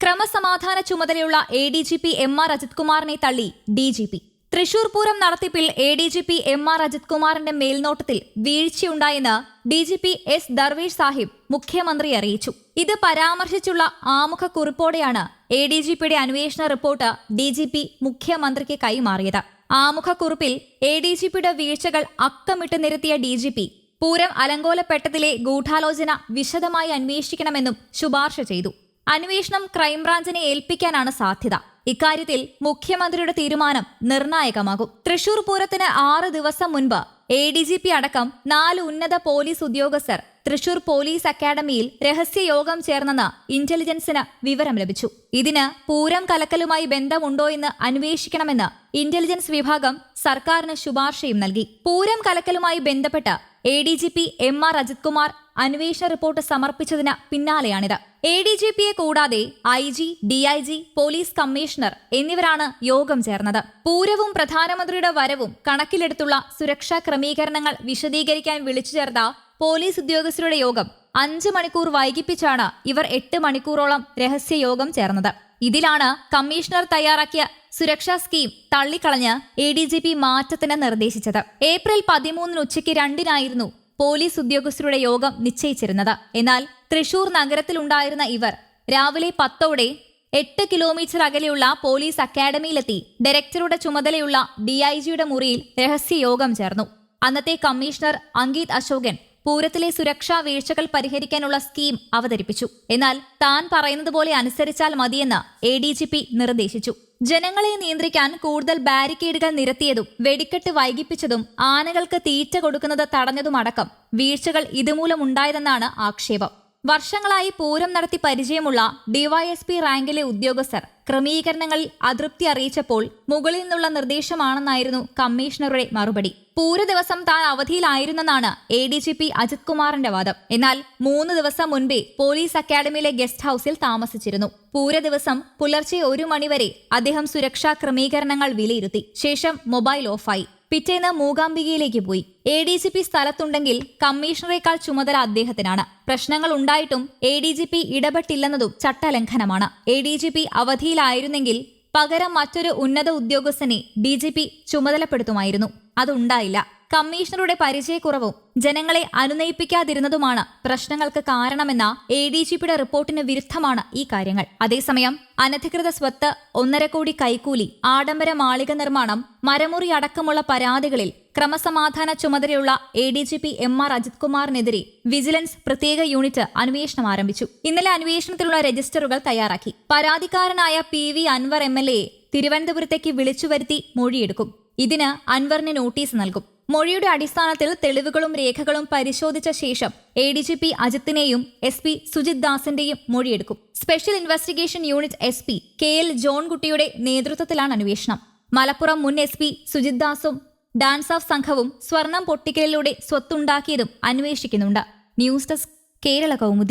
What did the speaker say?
ക്രമസമാധാന ചുമതലയുള്ള A D G P M R Ajith കുമാറിനെ തള്ളി D G P Thrissur Pooram നടത്തിപ്പിൽ A D G P M R Ajith കുമാറിന്റെ മേൽനോട്ടത്തിൽ വീഴ്ചയുണ്ടായെന്ന് D G P S Darvesh Sahib മുഖ്യമന്ത്രി അറിയിച്ചു. ഇത് പരാമർശിച്ചുള്ള ആമുഖ കുറിപ്പോടെയാണ് എ ഡി ജി പിയുടെ അന്വേഷണ റിപ്പോർട്ട് ഡി ജി പി മുഖ്യമന്ത്രിക്ക് കൈമാറിയത്. ആമുഖ കുറിപ്പിൽ എ ഡി ജി പിയുടെ വീഴ്ചകൾ അക്കമിട്ട് നിരത്തിയ ഡി ജി പി പൂരം അലങ്കോലപ്പെട്ടതിലെ ഗൂഢാലോചന വിശദമായി അന്വേഷിക്കണമെന്നും ശുപാർശ ചെയ്തു. അന്വേഷണം ക്രൈംബ്രാഞ്ചിനെ ഏൽപ്പിക്കാനാണ് സാധ്യത. ഇക്കാര്യത്തിൽ മുഖ്യമന്ത്രിയുടെ തീരുമാനം നിർണായകമാകും. തൃശൂർ പൂരത്തിന് ആറ് ദിവസം മുൻപ് എ ഡി ജി പി അടക്കം നാല് ഉന്നത പോലീസ് ഉദ്യോഗസ്ഥർ തൃശൂർ പോലീസ് അക്കാദമിയിൽ രഹസ്യയോഗം ചേർന്നെന്ന് ഇന്റലിജൻസിന് വിവരം ലഭിച്ചു. ഇതിന് പൂരം കലക്കലുമായി ബന്ധമുണ്ടോയെന്ന് അന്വേഷിക്കണമെന്ന് ഇന്റലിജൻസ് വിഭാഗം സർക്കാരിന് ശുപാർശയും നൽകി. പൂരം കലക്കലുമായി ബന്ധപ്പെട്ട് A D G P M R Ajith Kumar അന്വേഷണ റിപ്പോർട്ട് സമർപ്പിച്ചതിന് പിന്നാലെയാണിത്. എ ഡി ജി പിയെ കൂടാതെ I G D I G police commissioner എന്നിവരാണ് യോഗം ചേർന്നത്. പൂരവും പ്രധാനമന്ത്രിയുടെ വരവും കണക്കിലെടുത്തുള്ള സുരക്ഷാ ക്രമീകരണങ്ങൾ വിശദീകരിക്കാൻ വിളിച്ചു ചേർത്ത പോലീസ് ഉദ്യോഗസ്ഥരുടെ യോഗം അഞ്ച് മണിക്കൂർ വൈകിപ്പിച്ചാണ് ഇവർ എട്ട് മണിക്കൂറോളം രഹസ്യ യോഗം ചേർന്നത്. ഇതിലാണ് കമ്മീഷണർ തയ്യാറാക്കിയ സുരക്ഷാ സ്കീം തള്ളിക്കളഞ്ഞ് എ ഡി ജി പി മാറ്റത്തിന് നിർദ്ദേശിച്ചത്. ഏപ്രിൽ പതിമൂന്നിന് ഉച്ചയ്ക്ക് രണ്ടിനായിരുന്നു പോലീസ് ഉദ്യോഗസ്ഥരുടെ യോഗം നിശ്ചയിച്ചിരുന്നത്. എന്നാൽ തൃശൂർ നഗരത്തിലുണ്ടായിരുന്ന ഇവർ രാവിലെ പത്തോടെ എട്ട് കിലോമീറ്റർ അകലെയുള്ള പോലീസ് അക്കാദമിയിലെത്തി ഡയറക്ടറുടെ ചുമതലയുള്ള ഡിഐജിയുടെ മുറിയിൽ രഹസ്യയോഗം ചേർന്നു. അന്നത്തെ കമ്മീഷണർ അങ്കിത് അശോകൻ പൂരത്തിലെ സുരക്ഷാ വീഴ്ചകൾ പരിഹരിക്കാനുള്ള സ്കീം അവതരിപ്പിച്ചു. എന്നാൽ താൻ പറയുന്നത് പോലെ അനുസരിച്ചാൽ മതിയെന്ന് എ ഡി ജി പി നിർദ്ദേശിച്ചു. ജനങ്ങളെ നിയന്ത്രിക്കാൻ കൂടുതൽ ബാരിക്കേഡുകൾ നിരത്തിയതും വെടിക്കെട്ട് വൈകിപ്പിച്ചതും ആനകൾക്ക് തീറ്റ കൊടുക്കുന്നത് തടഞ്ഞതുമടക്കം വീഴ്ചകൾ ഇതുമൂലമുണ്ടായതെന്നാണ് ആക്ഷേപം. വർഷങ്ങളായി പൂരം നടത്തി പരിചയമുള്ള ഡിവൈഎസ്പി റാങ്കിലെ ഉദ്യോഗസ്ഥർ ക്രമീകരണങ്ങളിൽ അതൃപ്തി അറിയിച്ചപ്പോൾ മുകളിൽ നിന്നുള്ള നിർദ്ദേശമാണെന്നായിരുന്നു കമ്മീഷണറുടെ മറുപടി. പൂര ദിവസം താൻ അവധിയിലായിരുന്നെന്നാണ് A D G P Ajith കുമാറിന്റെ വാദം. എന്നാൽ മൂന്ന് ദിവസം മുൻപേ പോലീസ് അക്കാദമിയിലെ ഗസ്റ്റ് ഹൌസിൽ താമസിച്ചിരുന്നു. പൂര ദിവസം പുലർച്ചെ ഒരു മണിവരെ അദ്ദേഹം സുരക്ഷാ ക്രമീകരണങ്ങൾ വിലയിരുത്തി. ശേഷം മൊബൈൽ ഓഫായി. പിറ്റേന്ന് മൂകാംബികയിലേക്ക് പോയി. എ ഡി ജി പി സ്ഥലത്തുണ്ടെങ്കിൽ കമ്മീഷണറേക്കാൾ ചുമതല അദ്ദേഹത്തിനാണ്. പ്രശ്നങ്ങൾ ഉണ്ടായിട്ടും എ ഡി ജി പി ഇടപെട്ടില്ലെന്നതും ചട്ടലംഘനമാണ്. എ ഡി ജി പി അവധിയിലായിരുന്നെങ്കിൽ പകരം മറ്റൊരു ഉന്നത ഉദ്യോഗസ്ഥനെ ഡി ജി പി ചുമതലപ്പെടുത്തുമായിരുന്നു. അതുണ്ടായില്ല. കമ്മീഷണറുടെ പരിചയക്കുറവും ജനങ്ങളെ അനുനയിപ്പിക്കാതിരുന്നതുമാണ് പ്രശ്നങ്ങൾക്ക് കാരണമെന്ന എ ഡി ജി പിയുടെ റിപ്പോർട്ടിന് വിരുദ്ധമാണ് ഈ കാര്യങ്ങൾ. അതേസമയം അനധികൃത സ്വത്ത് ഒന്നര കോടി കൈക്കൂലി ആഡംബര മാളിക നിർമ്മാണം മരമുറി അടക്കമുള്ള പരാതികളിൽ ക്രമസമാധാന ചുമതലയുള്ള A D G P M R Ajith കുമാറിനെതിരെ vigilance പ്രത്യേക യൂണിറ്റ് അന്വേഷണം ആരംഭിച്ചു. ഇന്നലെ അന്വേഷണത്തിലുള്ള രജിസ്റ്ററുകൾ തയ്യാറാക്കി. പരാതിക്കാരനായ P V Anvar M L എയെ തിരുവനന്തപുരത്തേക്ക് വിളിച്ചുവരുത്തി മൊഴിയെടുക്കും. ഇതിന് അൻവറിന് നോട്ടീസ് നൽകും. മൊഴിയുടെ അടിസ്ഥാനത്തിൽ തെളിവുകളും രേഖകളും പരിശോധിച്ച ശേഷം എ ഡി ജി പി അജിത്തിനെയും എസ് പി സുജിത് ദാസിന്റെയും മൊഴിയെടുക്കും. Special investigation unit S P K L ജോൺകുട്ടിയുടെ നേതൃത്വത്തിലാണ് അന്വേഷണം. മലപ്പുറം മുൻ എസ് പി സുജിത് ദാസും ഡാൻസ് ഓഫ് സംഘവും സ്വർണം പൊട്ടിക്കലിലൂടെ സ്വത്തുണ്ടാക്കിയതും അന്വേഷിക്കുന്നുണ്ട്. News desk Kerala Kaumudi.